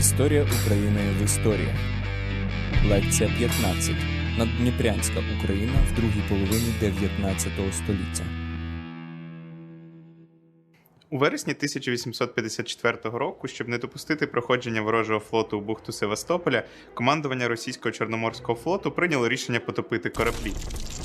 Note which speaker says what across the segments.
Speaker 1: Історія України в історії. Лекція 15. Наддніпрянська Україна в другій половині 19 століття.
Speaker 2: У вересні 1854 року, щоб не допустити проходження ворожого флоту у бухту Севастополя, командування російського чорноморського флоту прийняло рішення потопити кораблі.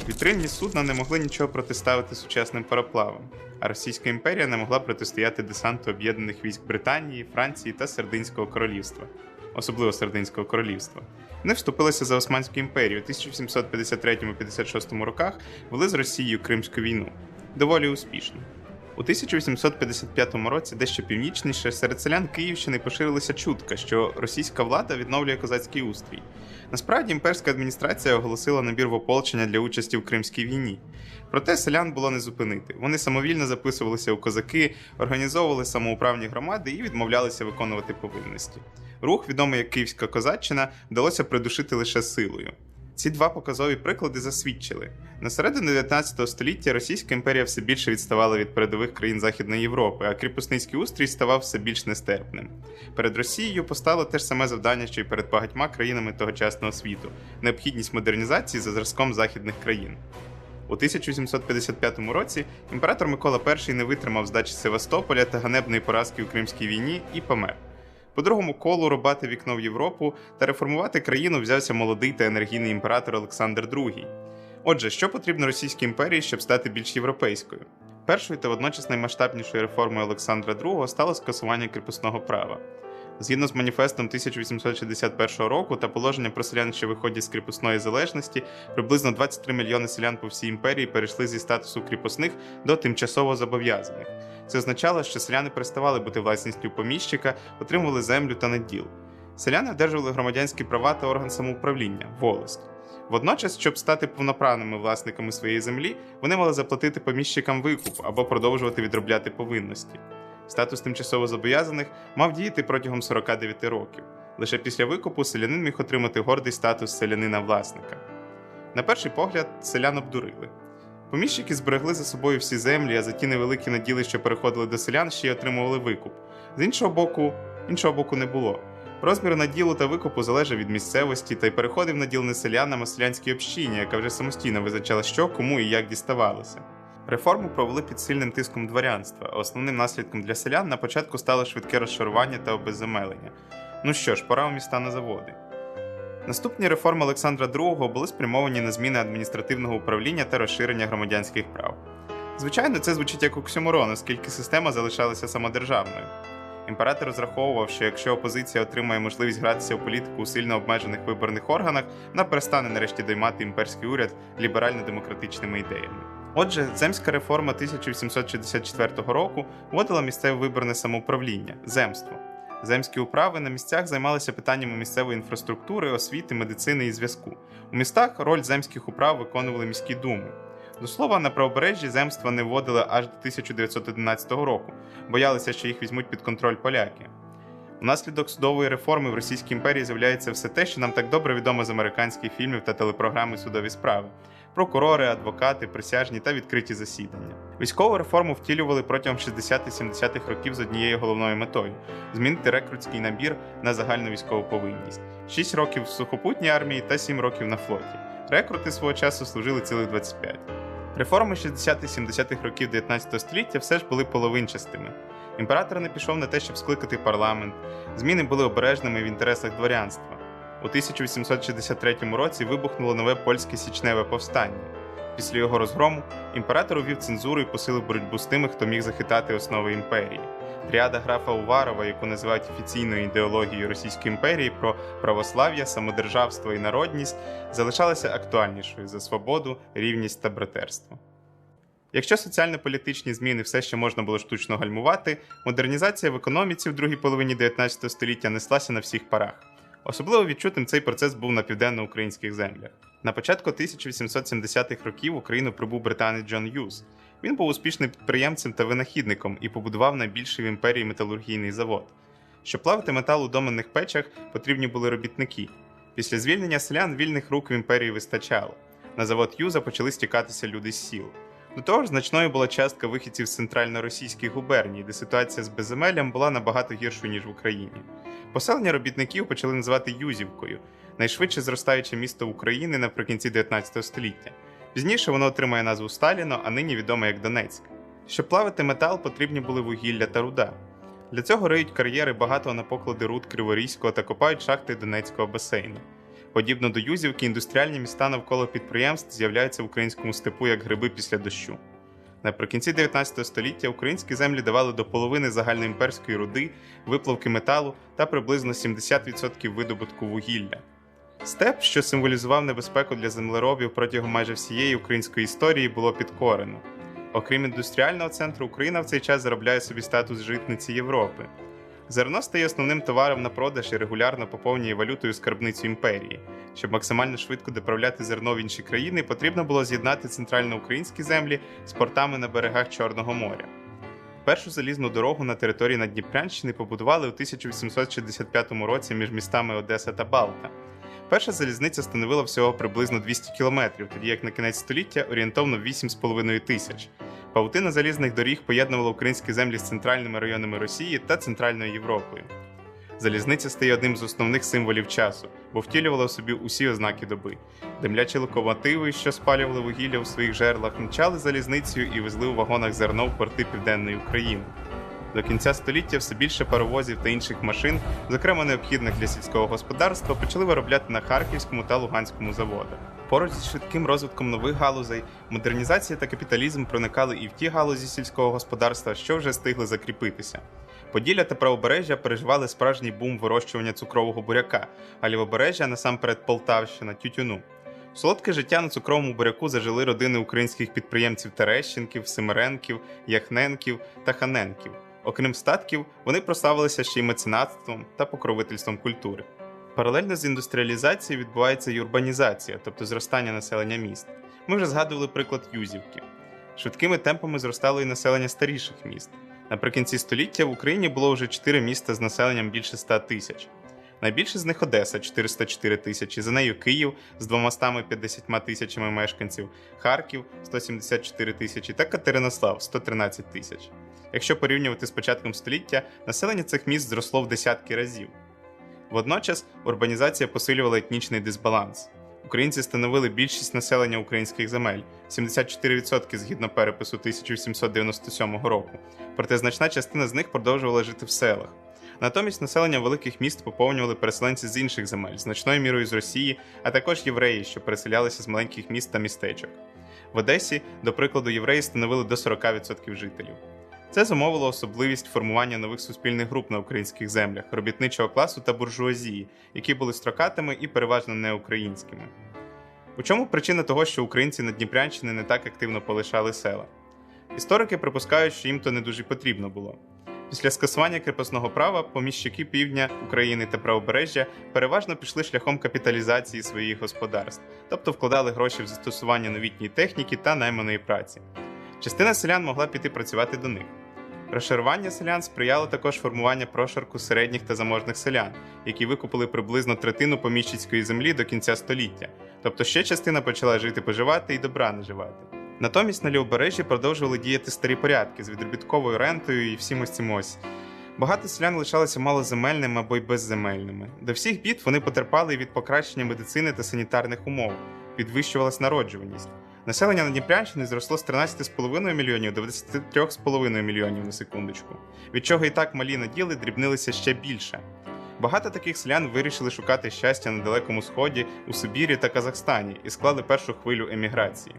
Speaker 2: Вітринні судна не могли нічого протиставити сучасним пароплавам, а Російська імперія не могла протистояти десанту об'єднаних військ Британії, Франції та Сердинського королівства, особливо Сердинського королівства. Вони вступилися за Османську імперію у 1753-56 роках, вели з Росією Кримську війну. Доволі успішно. У 1855 році, дещо північніше, серед селян Київщини поширилася чутка, що російська влада відновлює козацький устрій. Насправді імперська адміністрація оголосила набір в ополчення для участі в Кримській війні. Проте селян було не зупинити. Вони самовільно записувалися у козаки, організовували самоуправні громади і відмовлялися виконувати повинності. Рух, відомий як Київська козаччина, вдалося придушити лише силою. Ці два показові приклади засвідчили. На середину 19 століття Російська імперія все більше відставала від передових країн Західної Європи, а кріпосницький устрій ставав все більш нестерпним. Перед Росією постало те ж саме завдання, що й перед багатьма країнами тогочасного світу необхідність модернізації за зразком західних країн. У 1755 році імператор Микола І не витримав здачі Севастополя та ганебної поразки у Кримській війні і помер. По другому колу рубати вікно в Європу та реформувати країну взявся молодий та енергійний імператор Олександр II. Отже, що потрібно Російській імперії, щоб стати більш європейською? Першою та водночас наймасштабнішою реформою Олександра II стало скасування кріпосного права. Згідно з маніфестом 1861 року та положенням про селян, що виходять з кріпосної залежності, приблизно 23 мільйони селян по всій імперії перейшли зі статусу кріпосних до тимчасово зобов'язаних. Це означало, що селяни переставали бути власністю поміщика, отримували землю та наділ. Селяни одержували громадянські права та орган самоуправління волость. Водночас, щоб стати повноправними власниками своєї землі, вони мали заплатити поміщикам викуп або продовжувати відробляти повинності. Статус тимчасово зобов'язаних мав діяти протягом 49 років. Лише після викупу селянин міг отримати гордий статус селянина-власника. На перший погляд, селян обдурили. Поміщики зберегли за собою всі землі, а за ті невеликі наділи, що переходили до селян, ще й отримували викуп. З іншого боку, іншого боку не було. Розмір наділу та викупу залежав від місцевості та й переходив наділ не селянам, а селянській общині, яка вже самостійно визначала, що кому і як діставалося. Реформу провели під сильним тиском дворянства, основним наслідком для селян на початку стало швидке розшарування та обезземелення. Ну що ж, пора у міста на заводи. Наступні реформи Олександра II були спрямовані на зміни адміністративного управління та розширення громадянських прав. Звичайно, це звучить як оксюморон, оскільки система залишалася самодержавною. Імператор розраховував, що якщо опозиція отримає можливість гратися у політику у сильно обмежених виборних органах, вона перестане нарешті доймати імперський уряд ліберально-демократичними ідеями. Отже, земська реформа 1864 року вводила місцеве виборне самоуправління земство. Земські управи на місцях займалися питаннями місцевої інфраструктури, освіти, медицини і зв'язку. У містах роль земських управ виконували міські думи. До слова, на правобережжі земства не вводили аж до 1911 року, боялися, що їх візьмуть під контроль поляки. Внаслідок судової реформи в Російській імперії з'являється все те, що нам так добре відомо з американських фільмів та телепрограми судові справи: прокурори, адвокати, присяжні та відкриті засідання. Військову реформу втілювали протягом 60-70-х років з однією головною метою змінити рекрутський набір на загальну військову повинність: 6 років в сухопутній армії та 7 років на флоті. Рекрути свого часу служили цілих 25. Реформи 60-70-х років 19 століття все ж були половинчастими. Імператор не пішов на те, щоб скликати парламент. Зміни були обережними в інтересах дворянства. У 1863 році вибухнуло нове польське січневе повстання. Після його розгрому імператор увів цензуру і посилив боротьбу з тими, хто міг захитати основи імперії. Тріада графа Уварова, яку називають офіційною ідеологією Російської імперії про православ'я, самодержавство і народність, залишалася актуальнішою за свободу, рівність та братерство. Якщо соціально-політичні зміни все ще можна було штучно гальмувати, модернізація в економіці в другій половині 19 століття неслася на всіх парах. Особливо відчутим цей процес був на південно-українських землях. На початку 1870-х років в Україну прибув британець Джон Юз. Він був успішним підприємцем та винахідником і побудував найбільший в імперії металургійний завод. Щоб плавити метал у доменних печах, потрібні були робітники. Після звільнення селян вільних рук в імперії вистачало. На завод Юза почали стікатися люди з сіл. До того ж, значною була частка вихідців з центрально-російських губерній, де ситуація з безземеллям була набагато гіршою, ніж в Україні. Поселення робітників почали називати Юзівкою, найшвидше зростаюче місто України наприкінці 19 століття. Пізніше воно отримає назву Сталіно, а нині відоме як Донецьк. Щоб плавити метал, потрібні були вугілля та руда. Для цього риють кар'єри багато на поклади руд Криворізького та копають шахти Донецького басейну. Подібно до Юзівки, індустріальні міста навколо підприємств з'являються в українському степу як гриби після дощу. Наприкінці 19 століття українські землі давали до половини загальноімперської руди, виплавки металу та приблизно 70% видобутку вугілля. Степ, що символізував небезпеку для землеробів протягом майже всієї української історії, було підкорено. Окрім індустріального центру, Україна в цей час заробляє собі статус житниці Європи. Зерно стає основним товаром на продаж і регулярно поповнює валютою скарбницю імперії. Щоб максимально швидко доправляти зерно в інші країни, потрібно було з'єднати центральноукраїнські землі з портами на берегах Чорного моря. Першу залізну дорогу на території Надніпрянщини побудували у 1865 році між містами Одеса та Балта. Перша залізниця становила всього приблизно 200 кілометрів, тоді як на кінець століття орієнтовно 8,5 тисяч. Павутина залізних доріг поєднувала українські землі з центральними районами Росії та Центральною Європою. Залізниця стає одним з основних символів часу, бо втілювала в собі усі ознаки доби. Демлячі локомотиви, що спалювали вугілля у своїх жерлах, мчали залізницею і везли у вагонах зерно в порти Південної України. До кінця століття все більше паровозів та інших машин, зокрема необхідних для сільського господарства, почали виробляти на Харківському та Луганському заводах. Поруч зі швидким розвитком нових галузей, модернізація та капіталізм проникали і в ті галузі сільського господарства, що вже стигли закріпитися. Поділля та правобережжя переживали справжній бум вирощування цукрового буряка, а лівобережжя насамперед Полтавщина, тютюну. Солодке життя на цукровому буряку зажили родини українських підприємців Терещенків, Семеренків, Яхненків та Ханенків. Окрім статків, вони прославилися ще й меценатством та покровительством культури. Паралельно з індустріалізацією відбувається й урбанізація, тобто зростання населення міст. Ми вже згадували приклад Юзівки. Швидкими темпами зростало і населення старіших міст. Наприкінці століття в Україні було вже 4 міста з населенням більше 100 тисяч. Найбільше з них Одеса 404 тисячі, за нею Київ з 250 тисячами мешканців, Харків 174 тисячі та Катеринослав 113 тисяч. Якщо порівнювати з початком століття, населення цих міст зросло в десятки разів. Водночас урбанізація посилювала етнічний дисбаланс. Українці становили більшість населення українських земель 74% згідно перепису 1797 року, проте значна частина з них продовжувала жити в селах. Натомість населення великих міст поповнювали переселенці з інших земель, значною мірою з Росії, а також євреї, що переселялися з маленьких міст та містечок. В Одесі, до прикладу, євреї становили до 40% жителів. Це зумовило особливість формування нових суспільних груп на українських землях, робітничого класу та буржуазії, які були строкатими і переважно неукраїнськими. У чому причина того, що українці на Дніпрянщини не так активно полишали села? Історики припускають, що їм то не дуже потрібно було. Після скасування крепосного права поміщики півдня України та правобережжя переважно пішли шляхом капіталізації своїх господарств, тобто вкладали гроші в застосування новітньої техніки та найманої праці. Частина селян могла піти працювати до них. Розшарування селян сприяло також формуванню прошарку середніх та заможних селян, які викупили приблизно третину поміщицької землі до кінця століття, тобто ще частина почала жити поживати і добра наживати. Натомість на лівобережжі продовжували діяти старі порядки з відробітковою рентою і всім ось цим ось. Багато селян лишалися малоземельними або й безземельними. До всіх бід вони потерпали від покращення медицини та санітарних умов, підвищувалась народжуваність. Населення на Дніпрянщині зросло з 13,5 мільйонів до 23,5 мільйонів на секундочку, від чого і так малі наділи дрібнилися ще більше. Багато таких селян вирішили шукати щастя на Далекому Сході, у Сибірі та Казахстані і склали першу хвилю еміграції.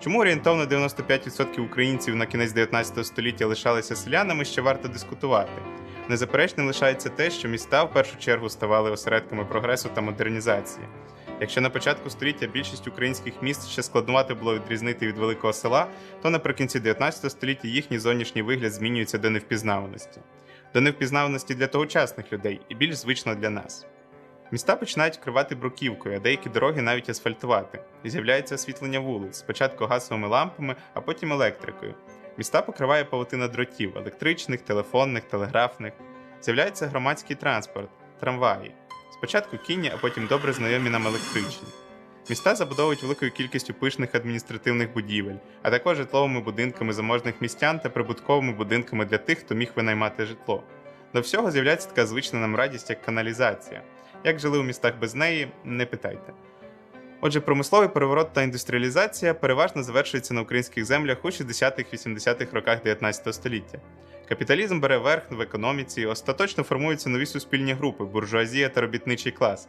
Speaker 2: Чому орієнтовно 95% українців на кінець 19 століття лишалися селянами, ще варто дискутувати. Незаперечним лишається те, що міста в першу чергу ставали осередками прогресу та модернізації. Якщо на початку століття більшість українських міст ще складнувати було відрізнити від великого села, то наприкінці 19 століття їхній зовнішній вигляд змінюється до невпізнаваності, до невпізнаваності для тогочасних людей і більш звично для нас. Міста починають вкривати бруківкою, а деякі дороги навіть асфальтувати. І з'являється освітлення вулиць, спочатку газовими лампами, а потім електрикою. Міста покриває павутина дротів електричних, телефонних, телеграфних. З'являється громадський транспорт, трамваї. Спочатку кінні, а потім добре знайомі нам електричні. Міста забудовують великою кількістю пишних адміністративних будівель, а також житловими будинками заможних містян та прибутковими будинками для тих, хто міг винаймати житло. До всього з'являється така звична нам радість, як каналізація. Як жили у містах без неї, не питайте. Отже, промисловий переворот та індустріалізація переважно завершуються на українських землях у 60-80-х роках 19 століття. Капіталізм бере верх в економіці, остаточно формуються нові суспільні групи буржуазія та робітничий клас.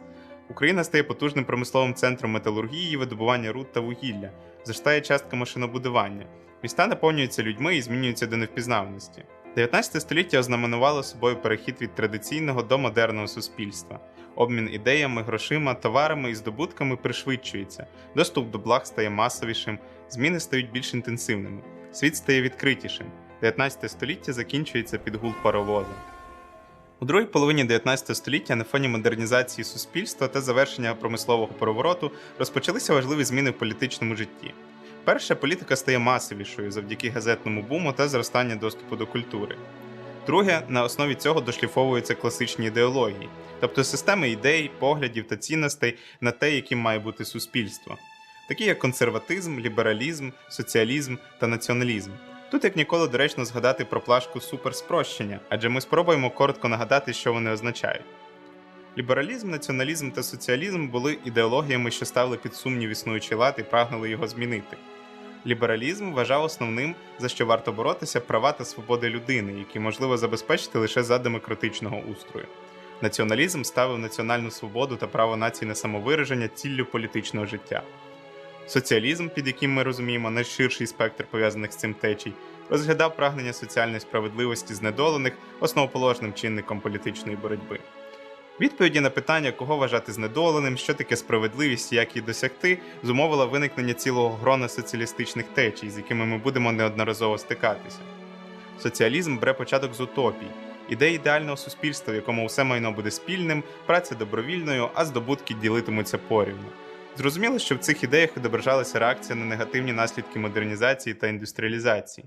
Speaker 2: Україна стає потужним промисловим центром металургії, видобування руд та вугілля, зростає частка машинобудування. Міста наповнюються людьми і змінюються до невпізнаваності. 19 століття ознаменувало собою перехід від традиційного до модерного суспільства. Обмін ідеями, грошима, товарами і здобутками пришвидшується, доступ до благ стає масовішим, зміни стають більш інтенсивними, світ стає відкритішим. 19 століття закінчується під гул паровоза. У другій половині 19 століття на фоні модернізації суспільства та завершення промислового перевороту розпочалися важливі зміни в політичному житті. Перша політика стає масовішою завдяки газетному буму та зростанню доступу до культури. Друге, на основі цього дошліфовуються класичні ідеології, тобто системи ідей, поглядів та цінностей на те, яким має бути суспільство, такі як консерватизм, лібералізм, соціалізм та націоналізм. Тут як ніколи доречно згадати про плашку суперспрощення, адже ми спробуємо коротко нагадати, що вони означають. Лібералізм, націоналізм та соціалізм були ідеологіями, що ставили під сумнів існуючий лад і прагнули його змінити. Лібералізм вважав основним, за що варто боротися права та свободи людини, які можливо забезпечити лише за демократичного устрою. Націоналізм ставив національну свободу та право нації на самовираження ціллю політичного життя. Соціалізм, під яким ми розуміємо найширший спектр пов'язаних з цим течій, розглядав прагнення соціальної справедливості знедолених основоположним чинником політичної боротьби. Відповіді на питання, кого вважати знедоленим, що таке справедливість і як її досягти, зумовила виникнення цілого грона соціалістичних течій, з якими ми будемо неодноразово стикатися. Соціалізм бере початок з утопій, ідеї ідеального суспільства, в якому усе майно буде спільним, праця добровільною, а здобутки ділитимуться порівну. Зрозуміло, що в цих ідеях відображалася реакція на негативні наслідки модернізації та індустріалізації.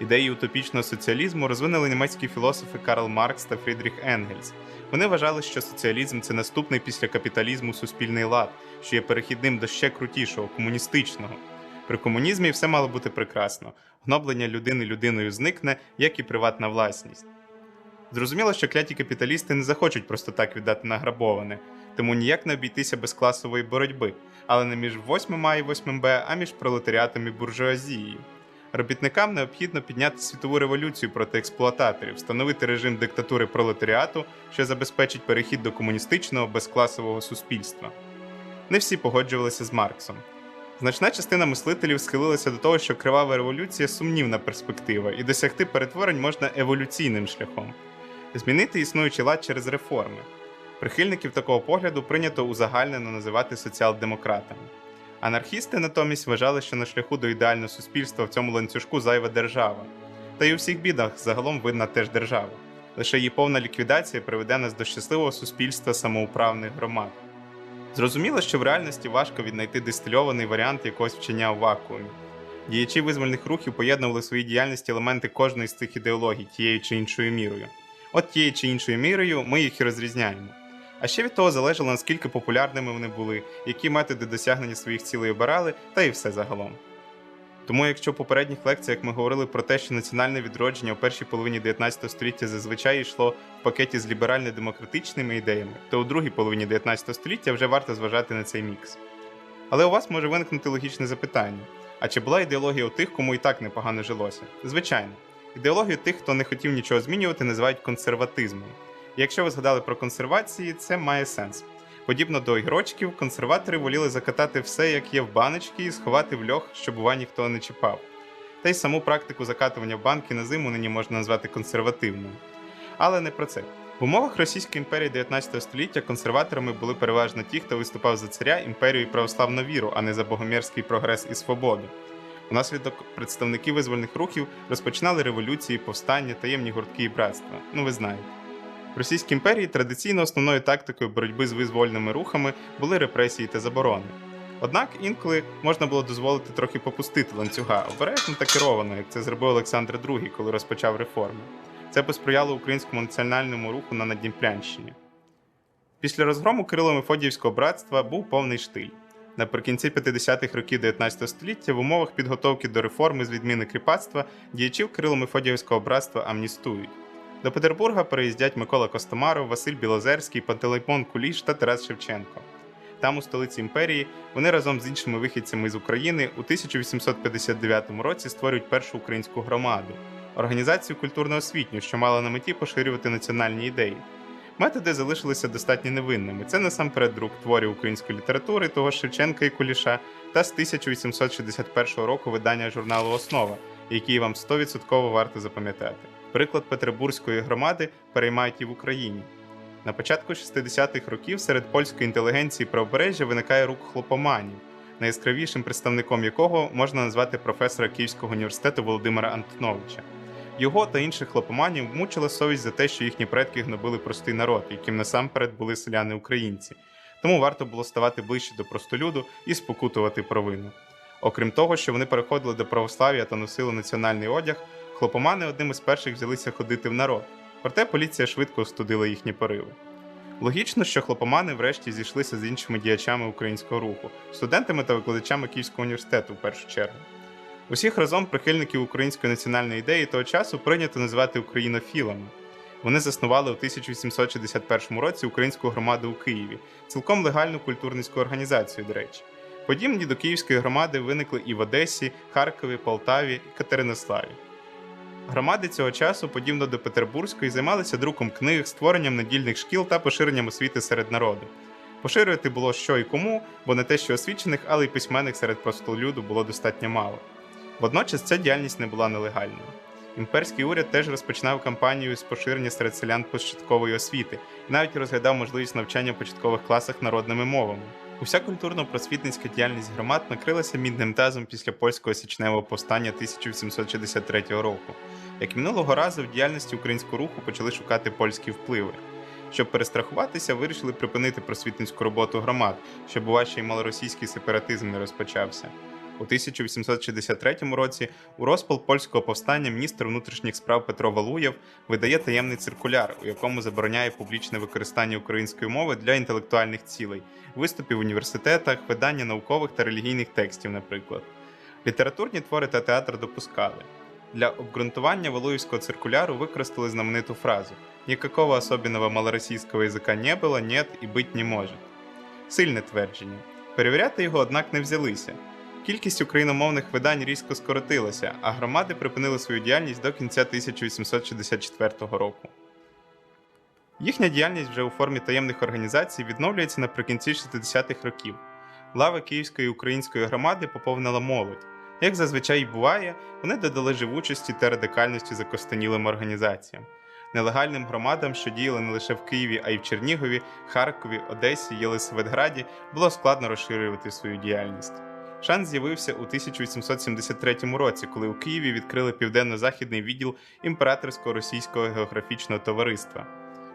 Speaker 2: Ідеї утопічного соціалізму розвинули німецькі філософи Карл Маркс та Фрідріх Енгельс. Вони вважали, що соціалізм це наступний після капіталізму суспільний лад, що є перехідним до ще крутішого, комуністичного. При комунізмі все мало бути прекрасно. Гноблення людини людиною зникне, як і приватна власність. Зрозуміло, що кляті капіталісти не захочуть просто так віддати награбоване, тому ніяк не обійтися без класової боротьби, але не між 8 А і 8 Б, а між пролетаріатом і буржуазією. Робітникам необхідно підняти світову революцію проти експлуататорів, встановити режим диктатури пролетаріату, що забезпечить перехід до комуністичного безкласового суспільства. Не всі погоджувалися з Марксом. Значна частина мислителів схилилася до того, що кривава революція сумнівна перспектива, і досягти перетворень можна еволюційним шляхом, змінити існуючий лад через реформи. Прихильників такого погляду прийнято узагальнено називати соціал-демократами. Анархісти натомість вважали, що на шляху до ідеального суспільства в цьому ланцюжку зайва держава. Та й у всіх бідах загалом видна теж держава. Лише її повна ліквідація приведе нас до щасливого суспільства самоуправних громад. Зрозуміло, що в реальності важко віднайти дистильований варіант якогось вчення у вакуумі. Діячі визвольних рухів поєднували в своїй діяльності елементи кожної з цих ідеологій тією чи іншою мірою. От тією чи іншою мірою ми їх і розрізняємо. А ще від того залежало, наскільки популярними вони були, які методи досягнення своїх цілей обирали, та і все загалом. Тому, якщо в попередніх лекціях ми говорили про те, що національне відродження у першій половині 19 століття зазвичай йшло в пакеті з ліберально-демократичними ідеями, то у другій половині 19 століття вже варто зважати на цей мікс. Але у вас може виникнути логічне запитання: а чи була ідеологія у тих, кому і так непогано жилося? Звичайно, ідеологію тих, хто не хотів нічого змінювати, називають консерватизмом. Якщо ви згадали про консервації, це має сенс. Подібно до ігрочків, консерватори воліли закатати все, як є в баночки, і сховати в льох, щоб бува ніхто не чіпав. Та й саму практику закатування в банки на зиму нині можна назвати консервативною. Але не про це. В умовах Російської імперії 19 століття консерваторами були переважно ті, хто виступав за царя, імперію і православну віру, а не за богомерський прогрес і свободу. Унаслідок представники визвольних рухів розпочинали революції, повстання, таємні гуртки і братства. Ну ви знаєте. В Російській імперії традиційно основною тактикою боротьби з визвольними рухами були репресії та заборони. Однак інколи можна було дозволити трохи попустити ланцюга обережно та керовано, як це зробив Олександр II, коли розпочав реформи. Це посприяло українському національному руху на Надніпрянщині. Після розгрому Кирило Мефодіївського братства був повний штиль. Наприкінці 50-х років 19 століття в умовах підготовки до реформи з відміни кріпацтва діячів Кирило-Мефодіївського братства амністують. До Петербурга переїздять Микола Костомаров, Василь Білозерський, Пантелеймон Куліш та Тарас Шевченко. Там, у столиці імперії, вони разом з іншими вихідцями з України у 1859 році створюють першу українську громаду організацію культурно-освітню, що мала на меті поширювати національні ідеї. Методи залишилися достатньо невинними. Це насамперед друк творів української літератури того Шевченка і Куліша та з 1861 року видання журналу Основа, який вам 100% варто запам'ятати. Приклад Петербурзької громади переймають і в Україні. На початку 60-х років серед польської інтелігенції правобережжя виникає рух хлопоманів, найяскравішим представником якого можна назвати професора Київського університету Володимира Антоновича. Його та інших хлопоманів мучила совість за те, що їхні предки гнобили простий народ, яким насамперед були селяни-українці. Тому варто було ставати ближче до простолюду і спокутувати провину. Окрім того, що вони переходили до православ'я та носили національний одяг, хлопомани одним із перших взялися ходити в народ. Проте поліція швидко остудила їхні пориви. Логічно, що хлопомани врешті зійшлися з іншими діячами українського руху, студентами та викладачами Київського університету в першу чергу. Усіх разом прихильників української національної ідеї того часу прийнято називати українофілами. Вони заснували у 1861 році українську громаду у Києві, цілком легальну культурницьку організацію, до речі. Подібні до Київської громади виникли і в Одесі, Харкові, Полтаві і Катеринославі. Громади цього часу, подібно до Петербурзької, займалися друком книг, створенням недільних шкіл та поширенням освіти серед народу. Поширювати було що і кому, бо не те, що освічених, але й письменних серед простолюду було достатньо мало. Водночас ця діяльність не була нелегальною. Імперський уряд теж розпочинав кампанію з поширення серед селян початкової освіти і навіть розглядав можливість навчання в початкових класах народними мовами. Уся культурно-просвітницька діяльність громад накрилася мідним тазом після польського січневого повстання 1863 року. Як минулого разу, в діяльності українського руху почали шукати польські впливи. Щоб перестрахуватися, вирішили припинити просвітницьку роботу громад, щоб вашій малоросійський сепаратизм не розпочався. У 1863 році у розпал польського повстання міністр внутрішніх справ Петро Валуєв видає таємний циркуляр, у якому забороняє публічне використання української мови для інтелектуальних цілей, виступів в університетах, видання наукових та релігійних текстів, наприклад. Літературні твори та театр допускали. Для обґрунтування Валуївського циркуляру використали знамениту фразу «Никакого особенного малоросійського язика не було, нет і бить не може». Сильне твердження. Перевіряти його, однак, не взялися. Кількість україномовних видань різко скоротилася, а громади припинили свою діяльність до кінця 1864 року. Їхня діяльність вже у формі таємних організацій відновлюється наприкінці 60-х років. Лави Київської української громади поповнила молодь. Як зазвичай і буває, вони додали живучості та радикальності закостенілим організаціям. Нелегальним громадам, що діяли не лише в Києві, а й в Чернігові, Харкові, Одесі, Єлисаветграді, було складно розширювати свою діяльність. Шанс з'явився у 1873 році, коли у Києві відкрили південно-західний відділ імператорського російського географічного товариства.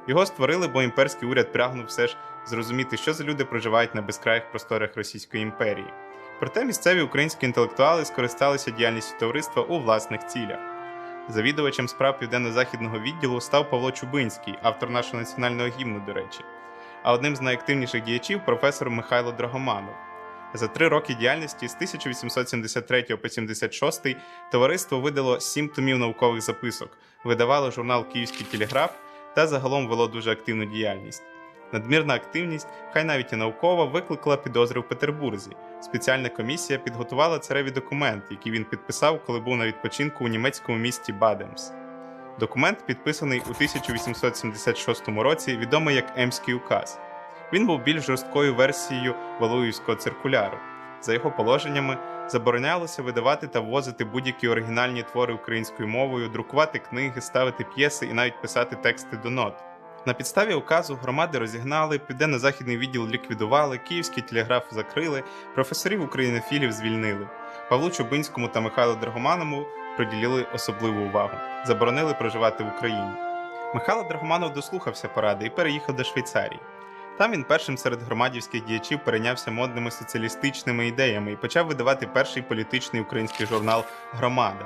Speaker 2: Його створили, бо імперський уряд прагнув все ж зрозуміти, що за люди проживають на безкраїх просторах Російської імперії. Проте місцеві українські інтелектуали скористалися діяльністю товариства у власних цілях. Завідувачем справ південно-західного відділу став Павло Чубинський, автор нашого національного гімну, до речі, а одним з найактивніших діячів професор Михайло Драгоманов. За три роки діяльності з 1873 по 76 товариство видало сім томів наукових записок, видавало журнал Київський телеграф та загалом вело дуже активну діяльність. Надмірна активність, хай навіть і наукова, викликала підозри в Петербурзі. Спеціальна комісія підготувала цареві документ, який він підписав, коли був на відпочинку у німецькому місті Бадемс. Документ, підписаний у 1876 році, відомий як Емський указ. Він був більш жорсткою версією Валуївського циркуляру. За його положеннями, заборонялося видавати та ввозити будь-які оригінальні твори українською мовою, друкувати книги, ставити п'єси і навіть писати тексти до нот. На підставі указу громади розігнали, південно-західний відділ ліквідували, київський телеграф закрили, професорів українофілів звільнили. Павлу Чубинському та Михайлу Драгоманову приділили особливу увагу, заборонили проживати в Україні. Михайло Драгоманов дослухався поради і переїхав до Швейцарії. Там він першим серед громадівських діячів перейнявся модними соціалістичними ідеями і почав видавати перший політичний український журнал Громада.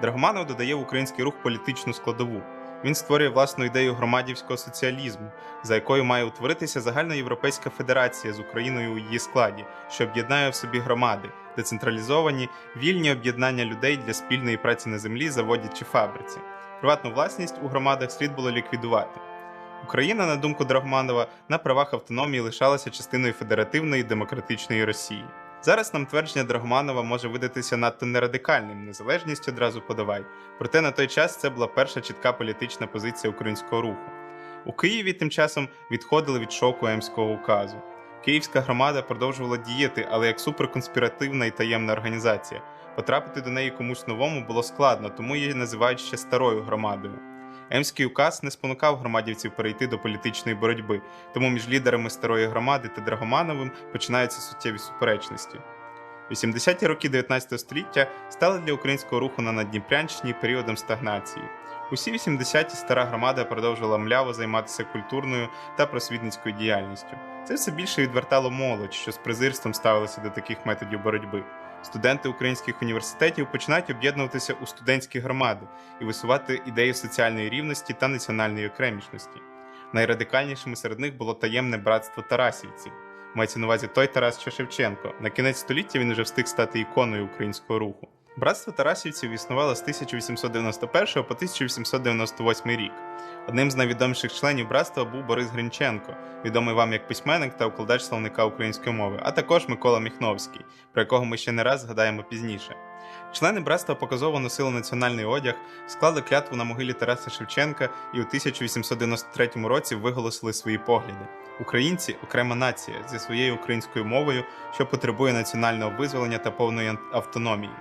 Speaker 2: Драгоманов додає в український рух політичну складову. Він створює власну ідею громадівського соціалізму, за якою має утворитися загальноєвропейська федерація з Україною у її складі, що об'єднає в собі громади, децентралізовані, вільні об'єднання людей для спільної праці на землі, заводі чи фабриці. Приватну власність у громадах слід було ліквідувати. Україна, на думку Драгманова, на правах автономії лишалася частиною федеративної демократичної Росії. Зараз нам твердження Драгманова може видатися надто нерадикальним, незалежність одразу подавай. Проте на той час це була перша чітка політична позиція українського руху. У Києві тим часом відходили від шоку Емського указу. Київська громада продовжувала діяти, але як суперконспіративна і таємна організація. Потрапити до неї комусь новому було складно, тому її називають ще старою громадою. Емський указ не спонукав громадівців перейти до політичної боротьби, тому між лідерами старої громади та Драгомановим починаються суттєві суперечності. 80-ті роки 19 століття стали для українського руху на Надніпрянщині періодом стагнації. Усі 80-ті стара громада продовжувала мляво займатися культурною та просвітницькою діяльністю. Це все більше відвертало молодь, що з презирством ставилася до таких методів боротьби. Студенти українських університетів починають об'єднуватися у студентські громади і висувати ідеї соціальної рівності та національної окремішності. Найрадикальнішими серед них було таємне братство Тарасівців. Мається на увазі той Тарас, Шевченко. На кінець століття він вже встиг стати іконою українського руху. Братство Тарасівців існувало з 1891 по 1898 рік. Одним з найвідоміших членів братства був Борис Гринченко, відомий вам як письменник та укладач словника української мови, а також Микола Міхновський, про якого ми ще не раз згадаємо пізніше. Члени братства показово носили національний одяг, склали клятву на могилі Тараса Шевченка і у 1893 році виголосили свої погляди. Українці окрема нація зі своєю українською мовою, що потребує національного визволення та повної автономії.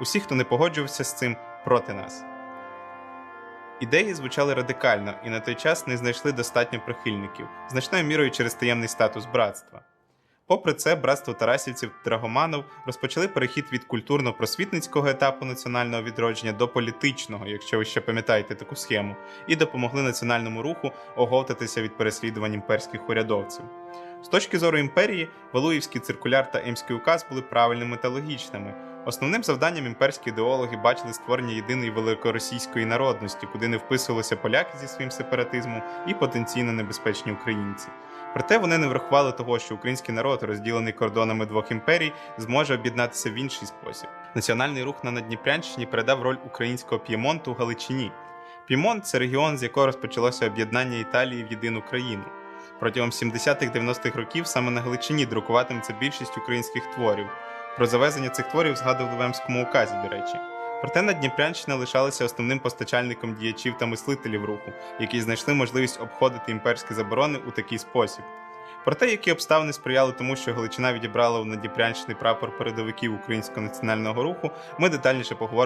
Speaker 2: Усі, хто не погоджувався з цим, проти нас. Ідеї звучали радикально і на той час не знайшли достатньо прихильників, значною мірою через таємний статус братства. Попри це, братство Тарасівців Драгоманов розпочали перехід від культурно-просвітницького етапу національного відродження до політичного, якщо ви ще пам'ятаєте таку схему, і допомогли національному руху оговтатися від переслідувань імперських урядовців. З точки зору імперії, Валуївський циркуляр та Емський указ були правильними та логічними. Основним завданням імперські ідеологи бачили створення єдиної великоросійської народності, куди не вписувалися поляки зі своїм сепаратизмом і потенційно небезпечні українці. Проте вони не врахували того, що український народ, розділений кордонами двох імперій, зможе об'єднатися в інший спосіб. Національний рух на Надніпрянщині передав роль українського П'ємонту Галичині. П'ємонт це регіон, з якого розпочалося об'єднання Італії в єдину країну. Протягом 70-х-90-х років саме на Галичині друкуватиметься більшість українських творів. Про завезення цих творів згадували в Емському указі, до речі. Проте Надніпрянщина лишалася основним постачальником діячів та мислителів руху, які знайшли можливість обходити імперські заборони у такий спосіб. Проте, які обставини сприяли тому, що Галичина відібрала у Надніпрянщини прапор передовиків українського національного руху, ми детальніше поговоримо.